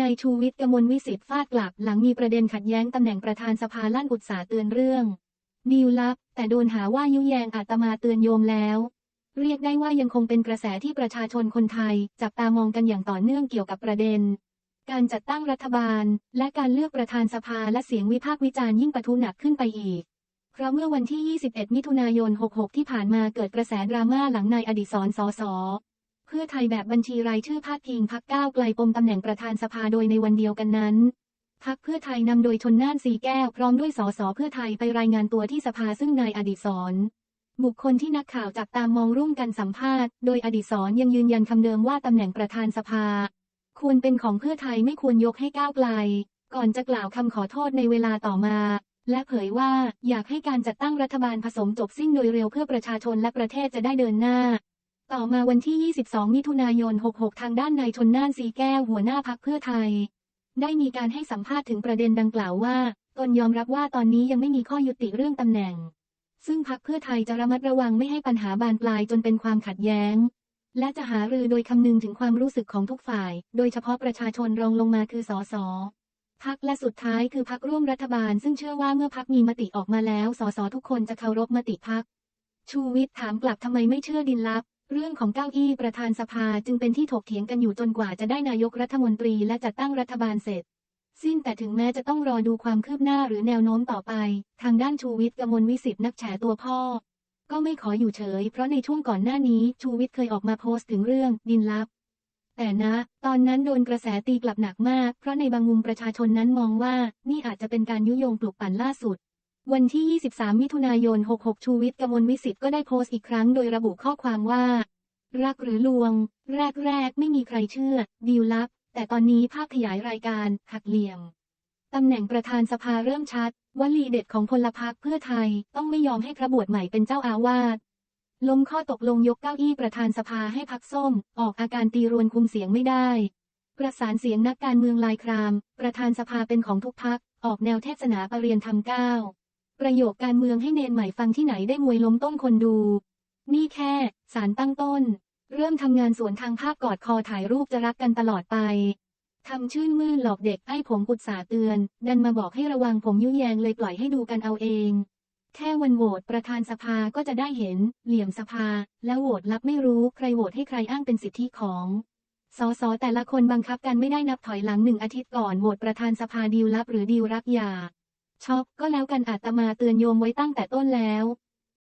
นายชูวิทย์กมลวิสิทธิ์ฟาดกลับหลังมีประเด็นขัดแย้งตำแหน่งประธานสภาลั่นอุตสาห์เตือนเรื่องดีลลับ แต่โดนหาว่ายุแยงอาตมาเตือนโยมแล้ว เรียกได้ว่ายังคงเป็นกระแสที่ประชาชนคนไทย จับตามองกันอย่างต่อเนื่องเกี่ยวกับประเด็น การจัดตั้งรัฐบาล และการเลือกประธานสภาและเสียงวิพากษ์วิจารณ์ยิ่งปะทุหนักขึ้นไปอีก เพราะเมื่อวันที่ 21 มิถุนายน 66 ที่ผ่านมาเกิดกระแสดราม่าหลังนายอดิศรสอสอเพื่อไทยแบบบัญชีรายชื่อพาดพิงพักก้าวไกลปมตำแหน่งประธานสภาโดยในวันเดียวกันนั้นพักเพื่อไทยนำโดยชนน่านสีแก้วพร้อมด้วยสสเพื่อไทยไปรายงานตัวที่สภาซึ่งนายอดิศรบุคคลที่นักข่าวจับตามมองร่วมกันสัมภาษณ์ โดยอดิศรยังยืนยันคำเดิมว่าตำแหน่งประธานสภา ควรเป็นของเพื่อไทยไม่ควรยกให้ก้าวไกล ก่อนจะกล่าวคำขอโทษในเวลาต่อมา และเผยว่าอยากให้การจัดตั้งรัฐบาลผสมจบสิ้นโดยเร็วเพื่อประชาชนและประเทศจะได้เดินหน้า ต่อมาวันที่ 22 มิถุนายน 66 ทางด้านนายชนน่านสีแก้วหัวหน้าพักเพื่อไทย ได้มีการให้สัมภาษณ์ถึงประเด็นดังกล่าวว่า ตนยอมรับว่าตอนนี้ยังไม่มีข้อยุติเรื่องตำแหน่ง ซึ่งพักเพื่อไทยจะระมัดระวังไม่ให้ปัญหาบานปลายจนเป็นความขัดแย้ง และจะหารือโดยคำนึงถึงความรู้สึกของทุกฝ่าย โดยเฉพาะประชาชนรองลงมาคือสสพักและสุดท้ายคือพักร่วมรัฐบาล ซึ่งเชื่อว่าเมื่อพักมีมติออกมาแล้ว สสทุกคนจะเคารพมติพักชูวิทย์ถามกลับทำไมไม่เชื่อดินลับ เรื่องของเก้าอี้ประธานสภาจึงเป็นที่ถกเถียงกันอยู่จนกว่าจะได้นายกรัฐมนตรีและจัดตั้งรัฐบาลเสร็จ สิ้นแต่ถึงแม้จะต้องรอดูความคืบหน้าหรือแนวโน้มต่อไป ทางด้านชูวิทย์กมลวิสิทธิ์นักแฉตัวพ่อ ก็ไม่ขออยู่เฉย เพราะในช่วงก่อนหน้านี้ชูวิทย์เคยออกมาโพสต์ถึงเรื่องดินลับ แต่นะ ตอนนั้นโดนกระแสตีกลับหนักมาก เพราะในบางมุมประชาชนนั้นมองว่านี่อาจจะเป็นการยุยงปลุกปั่นล่าสุด วันที่ 23 มิถุนายน 66 ชูวิทย์กมลวิสิทธ์ก็ได้โพสต์อีกครั้งโดยระบุข้อความว่า รักหรือลวง แรก ๆ ไม่มีใครเชื่อ ดีลลับ แต่ตอนนี้ภาพขยายรายการ หักเหลี่ยม ตำแหน่งประธานสภาเริ่มชัด วลีเด็ดของพลพรรคเพื่อไทยต้องไม่ยอมให้พระบวชใหม่เป็นเจ้าอาวาสล้มข้อตกลงยกเก้าอี้ประธานสภาให้พักส้ม ออกอาการตีรวนคุมเสียงไม่ได้ ประสานเสียงนักการเมืองลายคราม ประธานสภาเป็นของทุกพัก ออกแนวเทศนาประเรียนธรรมเก้า ประโยคการเมืองให้เนนใหม่ฟังที่ไหนได้มวยล้มต้นคนดู นี่แค่สารตั้งต้น เริ่มทำงานสวนทางภาพกอดคอถ่ายรูปจะรักกันตลอดไปทำชื่นมื่นหลอกเด็กไอ้ผมอุตสาเตือน ดันมาบอกให้ระวังผมยุ่ยแยงเลยปล่อยให้ดูกันเอาเอง แค่วันโหวตประธานสภาก็จะได้เห็น เหลี่ยมสภา แล้วโหวตลับไม่รู้ใครโหวตให้ใครอ้างเป็นสิทธิของสสแต่ละคนบังคับกันไม่ได้นับถอยหลังหนึ่งอาทิตย์ก่อนโหวตประธานสภาดีลลับหรือดีลรักอย่า ช็อกก็แล้วกันอาตมาเตือนโยมไว้ตั้งแต่ต้นแล้ว